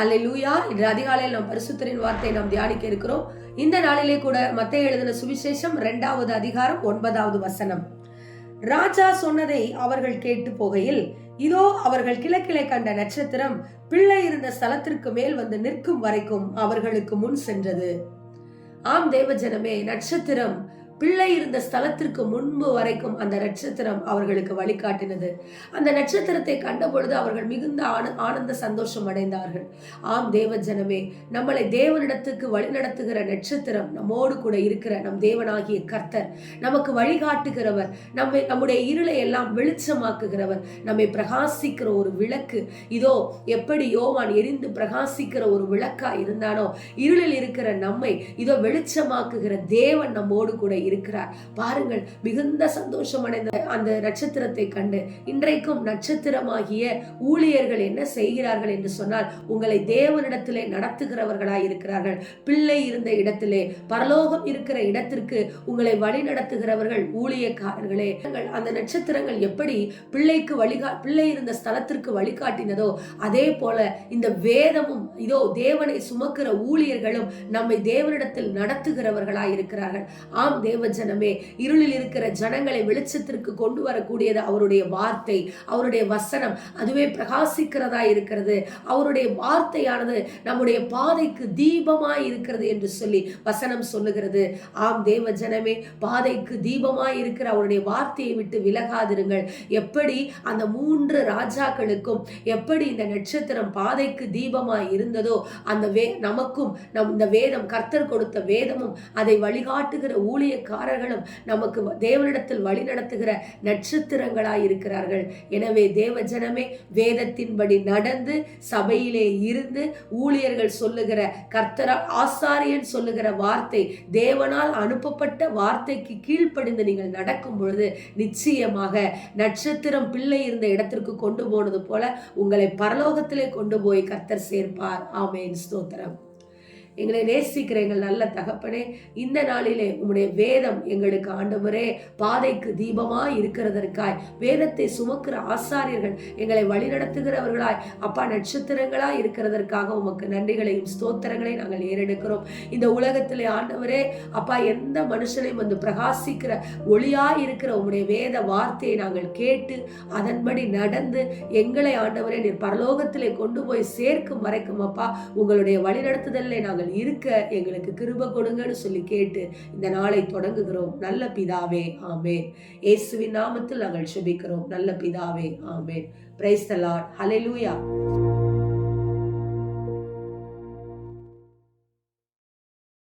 ஹalleluya. இன்று அதிகாலையில் நாம் பரிசுத்தரின் வார்த்தை நாம் தியானிக்க இருக்கிறோம். இந்த நாளிலே கூட மத்திய எழுதின சுவிசேஷம் இரண்டாவது அதிகாரம் ஒன்பதாவது வசனம். ராஜா சொன்னதை அவர்கள் கேட்டு போகையில் இதோ அவர்கள் கிழக்கிலே கண்ட நட்சத்திரம் பிள்ளை இருந்த ஸ்தலத்திற்கு மேல் வந்து நிற்கும் வரைக்கும் அவர்களுக்கு முன் சென்றது. ஆம் தேவஜனமே நட்சத்திரம் பிள்ளை இருந்த ஸ்தலத்திற்கு முன்பு வரைக்கும் அந்த நட்சத்திரம் அவர்களுக்கு வழிகாட்டினது. அந்த நட்சத்திரத்தை கண்ட பொழுது அவர்கள் மிகுந்த ஆனந்த சந்தோஷம் அடைந்தார்கள். ஆம் தேவ ஜனமே நம்மளை தேவனிடத்துக்கு வழிநடத்துகிற நட்சத்திரம் நம்மோடு கூட இருக்கிற நம் தேவனாகிய கர்த்தர் நமக்கு வழிகாட்டுகிறவர் நம்மை நம்முடைய இருளை எல்லாம் வெளிச்சமாக்குகிறவர் நம்மை பிரகாசிக்கிற ஒரு விளக்கு. இதோ எப்படி யோவான் எரிந்து பிரகாசிக்கிற ஒரு விளக்கா இருந்தானோ இருளில் இருக்கிற நம்மை இதோ வெளிச்சமாக்குகிற தேவன் நம்மோடு கூட இருக்கிறார். பாருங்கள் மிகுந்த சந்தோஷம் அடைந்த அந்த நட்சத்திரத்தை கண்டு இன்றைக்கும் நட்சத்திரமாகிய ஊழியர்கள் என்ன செய்கிறார்கள் என்று சொன்னால் உங்களை தேவனிடத்திலே நடத்துகிறவர்களாய் இருக்கிறார்கள். பிள்ளை இருந்த இடத்திலே பரலோகம் இருக்கிற இடத்திற்கு உங்களை வழி நடத்துகிறவர்கள் ஊழியக்காரர்களே. அந்த நட்சத்திரங்கள் எப்படி பிள்ளைக்கு வழிகா பிள்ளை இருந்த ஸ்தலத்திற்கு வழிகாட்டினதோ அதே போல இந்த வேதமும் இதோ தேவனை சுமக்கிற ஊழியர்களும் நம்மை தேவனிடத்தில் நடத்துகிறவர்களாய் இருக்கிறார்கள். ஆம் தேவ தேவஜனமே இருளில் இருக்கிற ஜனங்களை வெளிச்சத்திற்கு கொண்டு வரக்கூடியது அவருடைய வார்த்தை அவருடைய வசனம். அதுவே பிரகாசிக்கிறதா இருக்கிறது. அவருடைய வார்த்தையானது நம்முடைய பாதைக்கு தீபமாய் இருக்கிறது என்று சொல்லி வசனம் சொல்லுகிறது. ஆம் தேவ ஜனமே பாதைக்கு தீபமாய் இருக்கிற அவருடைய வார்த்தையை விட்டு விலகாதிருங்கள். எப்படி அந்த மூன்று ராஜாக்களுக்கும் எப்படி இந்த நட்சத்திரம் பாதைக்கு தீபமாய் இருந்ததோ அந்த வே நமக்கும் நம் இந்த வேதம் கர்த்தர் கொடுத்த வேதமும் அதை வழிகாட்டுகிற ஊழியக்காரர்களும் நமக்கு தேவனிடத்தில் வழி நடத்துகிற நட்சத்திரங்களாய் இருக்கிறார்கள். எனவே தேவ ஜனமே வேதத்தின்படி நடந்து சபையிலே இருந்து ஊழியர்கள் சொல்லுகிற கர்த்தரா ஆசாரியன் சொல்லுகிற வார்த்தை தேவனால் அனுப்பப்பட்ட வார்த்தைக்கு கீழ்ப்படிந்து நீங்கள் நடக்கும் பொழுது நிச்சயமாக நட்சத்திரம் பிள்ளை இருந்த இடத்திற்கு கொண்டு போனது போல உங்களை பரலோகத்திலே கொண்டு போய் கர்த்தர் சேர்ப்பார். ஆமேன். ஸ்தோத்திரம். எங்களை நேசிக்கிற எங்கள் நல்ல தகப்பனே இந்த நாளிலே உம்முடைய வேதம் எங்களுக்கு ஆண்டவரே பாதைக்கு தீபமாய் இருக்கிறதற்காய். வேதத்தை சுமக்கிற ஆசாரியர்கள் எங்களை வழிநடத்துகிறவர்களாய் அப்பா நட்சத்திரங்களாய் இருக்கிறதற்காக உமக்கு நன்றிகளையும் ஸ்தோத்திரங்களையும் நாங்கள் ஏறெடுக்கிறோம். இந்த உலகத்திலே ஆண்டவரே அப்பா எந்த மனுஷனையும் வந்து பிரகாசிக்கிற ஒளியாய் இருக்கிற உம்முடைய வேத வார்த்தையை நாங்கள் கேட்டு அதன்படி நடந்து எங்களை ஆண்டவரே நீர் பரலோகத்திலே கொண்டு போய் சேர்க்கும் வரைக்கும் அப்பா உங்களுடைய வழிநடத்துதலில் நாங்கள் இருக்க எங்களுக்கு கிருப கொடுங்கன்னு சொல்லி கேட்டு இந்த நாளை தொடங்குகிறோம். நல்ல பிதாவே ஆமேன். இயேசுவின் நாமத்தில் நாங்கள் சுபிக்கிறோம் நல்ல பிதாவே ஆமேன். Price தலாட் hallelujah